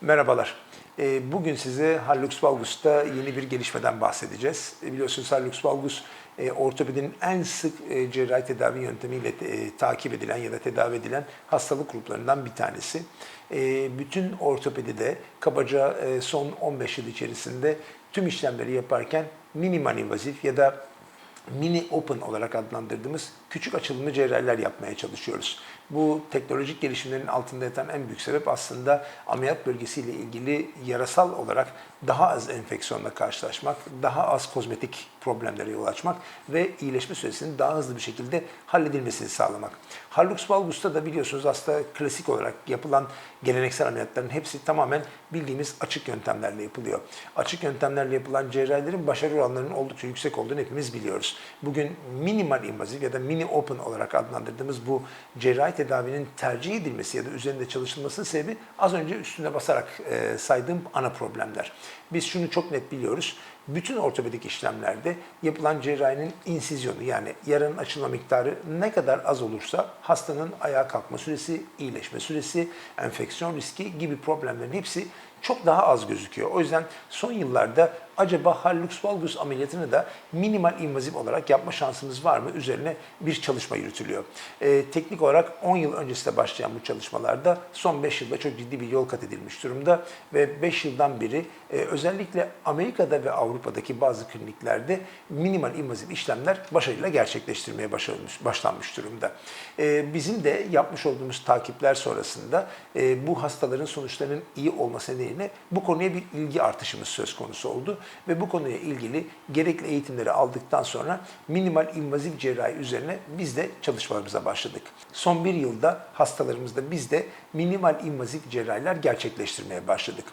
Merhabalar. Ee, Bugün size hallux valgus'ta yeni bir gelişmeden bahsedeceğiz. E, Biliyorsunuz hallux valgus e, ortopedinin en sık e, cerrahi tedavi yöntemiyle e, takip edilen ya da tedavi edilen hastalık gruplarından bir tanesi. E, Bütün ortopedide kabaca son 15 yıl içerisinde tüm işlemleri yaparken minimal invazif ya da mini open olarak adlandırdığımız küçük açılımlı cerrahiler yapmaya çalışıyoruz. Bu teknolojik gelişimlerin altında yatan en büyük sebep aslında ameliyat bölgesiyle ilgili yarasal olarak daha az enfeksiyonla karşılaşmak, daha az kozmetik problemlere yol açmak ve iyileşme süresinin daha hızlı bir şekilde halledilmesini sağlamak. Hallux valgus'ta da biliyorsunuz aslında klasik olarak yapılan geleneksel ameliyatların hepsi tamamen bildiğimiz açık yöntemlerle yapılıyor. Açık yöntemlerle yapılan cerrahilerin başarı oranlarının oldukça yüksek olduğunu hepimiz biliyoruz. Bugün minimal invazif ya da mini open olarak adlandırdığımız bu cerrahi tedavinin tercih edilmesi ya da üzerinde çalışılmasının sebebi az önce üstüne basarak e, saydığım ana problemler. Biz şunu çok net biliyoruz. Bütün ortopedik işlemlerde yapılan cerrahinin insizyonu yani yaranın açılma miktarı ne kadar az olursa hastanın ayağa kalkma süresi, iyileşme süresi, enfeksiyon riski gibi problemlerin hepsi çok daha az gözüküyor. O yüzden son yıllarda acaba hallux valgus ameliyatını da minimal invazif olarak yapma şansımız var mı? Üzerine bir çalışma yürütülüyor. Ee, teknik olarak 10 yıl öncesinde başlayan bu çalışmalarda son 5 yılda çok ciddi bir yol kat edilmiş durumda ve 5 yıldan beri e, özellikle Amerika'da ve Avrupa'daki bazı kliniklerde minimal invazif işlemler başarıyla gerçekleştirmeye başlanmış, başlanmış durumda. Ee, bizim de yapmış olduğumuz takipler sonrasında e, bu hastaların sonuçlarının iyi olması nedeniyle bu konuya bir ilgi artışımız söz konusu oldu ve bu konuya ilgili gerekli eğitimleri aldıktan sonra minimal invazif cerrahi üzerine biz de çalışmalarımıza başladık. Son bir yılda hastalarımızda biz de minimal invazif cerrahiler gerçekleştirmeye başladık.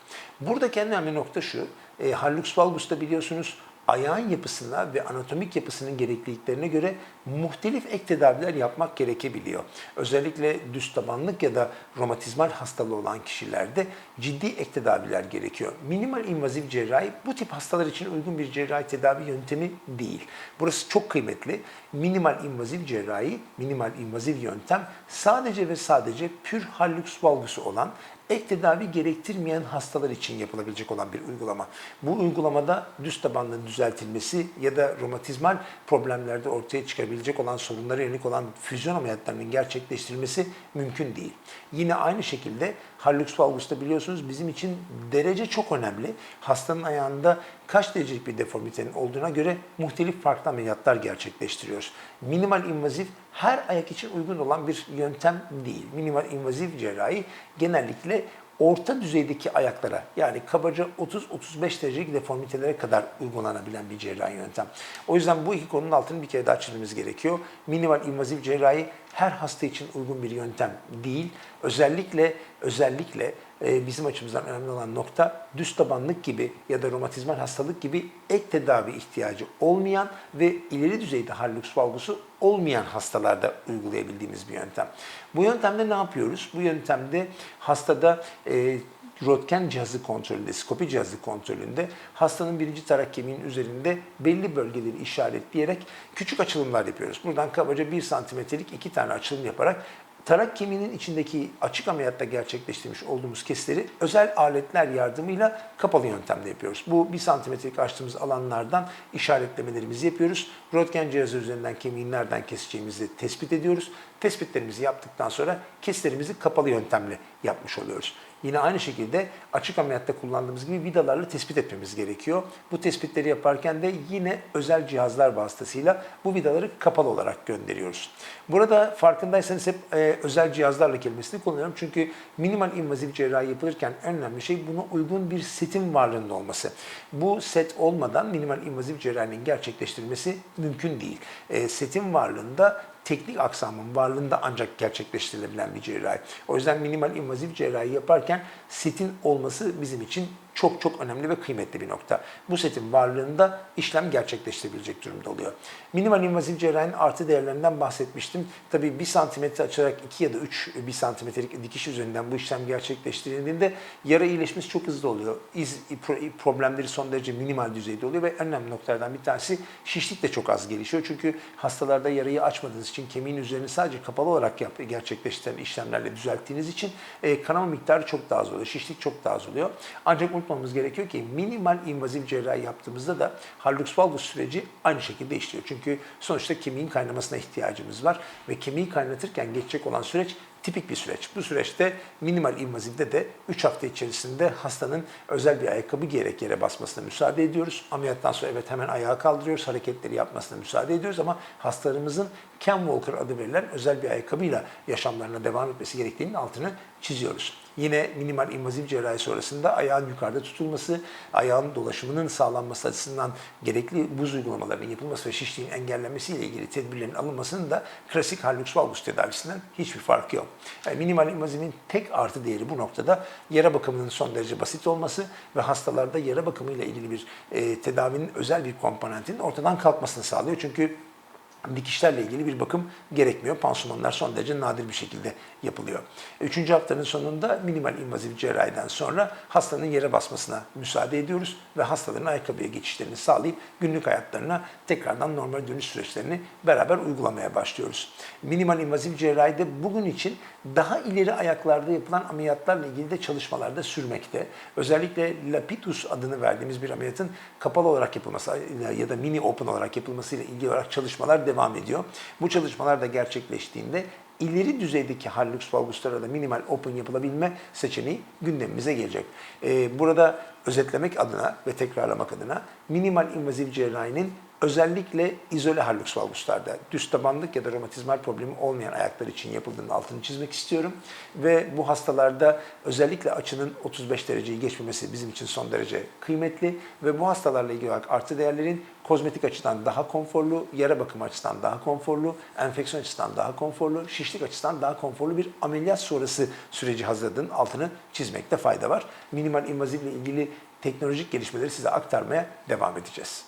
Buradaki en önemli nokta şu, e, hallux valgus'ta biliyorsunuz ayağın yapısına ve anatomik yapısının gerekliliklerine göre muhtelif ek tedaviler yapmak gerekebiliyor. Özellikle düz tabanlık ya da romatizmal hastalığı olan kişilerde ciddi ek tedaviler gerekiyor. Minimal invazif cerrahi bu tip hastalar için uygun bir cerrahi tedavi yöntemi değil. Burası çok kıymetli. Minimal invazif cerrahi, minimal invazif yöntem sadece ve sadece pür hallux valgusu olan ek tedavi gerektirmeyen hastalar için yapılabilecek olan bir uygulama. Bu uygulamada düz tabanlığın düzeltilmesi ya da romatizmal problemlerde ortaya çıkabilecek olan sorunlara yönelik olan füzyon ameliyatlarının gerçekleştirilmesi mümkün değil. Yine aynı şekilde hallux valgus'ta biliyorsunuz bizim için derece çok önemli. Hastanın ayağında kaç derecelik bir deformitenin olduğuna göre muhtelif farklı ameliyatlar gerçekleştiriyoruz. Minimal invazif her ayak için uygun olan bir yöntem değil. Minimal invazif cerrahi genellikle orta düzeydeki ayaklara yani kabaca 30-35 derecelik deformitelere kadar uygulanabilen bir cerrahi yöntem. O yüzden bu iki konunun altını bir kere daha çizmemiz gerekiyor. Minimal invazif cerrahi her hasta için uygun bir yöntem değil. Özellikle özellikle e, bizim açımızdan önemli olan nokta düz tabanlık gibi ya da romatizmal hastalık gibi ek tedavi ihtiyacı olmayan ve ileri düzeyde hallux valgusu olmayan hastalarda uygulayabildiğimiz bir yöntem. Bu yöntemde ne yapıyoruz? Bu yöntemde hastada e, röntgen cihazı kontrolünde, skopi cihazı kontrolünde hastanın birinci tarak kemiğinin üzerinde belli bölgeleri işaretleyerek küçük açılımlar yapıyoruz. Buradan kabaca 1 santimetrelik iki tane açılım yaparak tarak kemiğinin içindeki açık ameliyatta gerçekleştirmiş olduğumuz kesleri özel aletler yardımıyla kapalı yöntemde yapıyoruz. Bu 1 santimetrelik açtığımız alanlardan işaretlemelerimizi yapıyoruz. Röntgen cihazı üzerinden kemiği nereden keseceğimizi tespit ediyoruz. Tespitlerimizi yaptıktan sonra keslerimizi kapalı yöntemle yapmış oluyoruz. Yine aynı şekilde açık ameliyatta kullandığımız gibi vidalarla tespit etmemiz gerekiyor. Bu tespitleri yaparken de yine özel cihazlar vasıtasıyla bu vidaları kapalı olarak gönderiyoruz. Burada farkındaysanız hep e, özel cihazlarla kelimesini kullanıyorum. Çünkü minimal invazif cerrahi yapılırken en önemli şey buna uygun bir setin varlığında olması. Bu set olmadan minimal invazif cerrahinin gerçekleştirilmesi mümkün değil. E, setin varlığında teknik aksamın varlığında ancak gerçekleştirilebilen bir cerrahi. O yüzden minimal invazif cerrahi yaparken setin olması bizim için çok çok önemli ve kıymetli bir nokta. Bu setin varlığında işlem gerçekleştirebilecek durumda oluyor. Minimal invaziv cerrahinin artı değerlerinden bahsetmiştim. Tabii 1 santimetre açarak 2 ya da 3 1 santimetrelik dikiş üzerinden bu işlem gerçekleştirildiğinde yara iyileşmesi çok hızlı oluyor. İz pro- problemleri son derece minimal düzeyde oluyor ve önemli noktalardan bir tanesi şişlik de çok az gelişiyor. Çünkü hastalarda yarayı açmadığınız için kemiğin üzerini sadece kapalı olarak yap, gerçekleştiren işlemlerle düzelttiğiniz için e, kanama miktarı çok daha az oluyor. Şişlik çok daha az oluyor. Ancak unutmamamız gerekiyor ki minimal invaziv cerrahi yaptığımızda da hallux valgus süreci aynı şekilde işliyor. Çünkü sonuçta kemiğin kaynamasına ihtiyacımız var ve kemiği kaynatırken geçecek olan süreç tipik bir süreç. Bu süreçte minimal invazivde de 3 hafta içerisinde hastanın özel bir ayakkabı giyerek yere basmasına müsaade ediyoruz. Ameliyattan sonra evet hemen ayağa kaldırıyoruz, hareketleri yapmasına müsaade ediyoruz ama hastalarımızın Ken Walker adı verilen özel bir ayakkabıyla yaşamlarına devam etmesi gerektiğinin altını çiziyoruz. Yine minimal invaziv cerrahi sonrasında ayağın yukarıda tutulması, ayağın dolaşımının sağlanması açısından gerekli buz uygulamalarının yapılması ve şişliğin engellenmesi ile ilgili tedbirlerin alınmasının da klasik hallux valgus tedavisinden hiçbir farkı yok. Yani minimal invazivin tek artı değeri bu noktada yara bakımının son derece basit olması ve hastalarda yara bakımıyla ilgili bir e, tedavinin özel bir komponentinin ortadan kalkmasını sağlıyor. Çünkü dikişlerle ilgili bir bakım gerekmiyor. Pansumanlar son derece nadir bir şekilde yapılıyor. Üçüncü haftanın sonunda minimal invaziv cerrahiden sonra hastanın yere basmasına müsaade ediyoruz ve hastaların ayakkabıya geçişlerini sağlayıp günlük hayatlarına tekrardan normal dönüş süreçlerini beraber uygulamaya başlıyoruz. Minimal invaziv cerrahide bugün için daha ileri ayaklarda yapılan ameliyatlarla ilgili de çalışmalarda sürmekte. Özellikle Lapitus adını verdiğimiz bir ameliyatın kapalı olarak yapılması ya da mini open olarak yapılmasıyla ilgili olarak çalışmalar devam ediyor. Bu çalışmalar da gerçekleştiğinde ileri düzeydeki hallux valguslara da minimal open yapılabilme seçeneği gündemimize gelecek. Ee, burada özetlemek adına ve tekrarlamak adına minimal invaziv cerrahinin özellikle izole hallux valguslarda düz tabanlık ya da romatizmal problemi olmayan ayaklar için yapıldığının altını çizmek istiyorum. Ve bu hastalarda özellikle açının 35 dereceyi geçmemesi bizim için son derece kıymetli ve bu hastalarla ilgili olarak artı değerlerin kozmetik açıdan daha konforlu, yara bakımı açısından daha konforlu, enfeksiyon açısından daha konforlu, şişlik açısından daha konforlu bir ameliyat sonrası süreci hazırladığının altını çizmekte fayda var. Minimal invazivle ilgili teknolojik gelişmeleri size aktarmaya devam edeceğiz.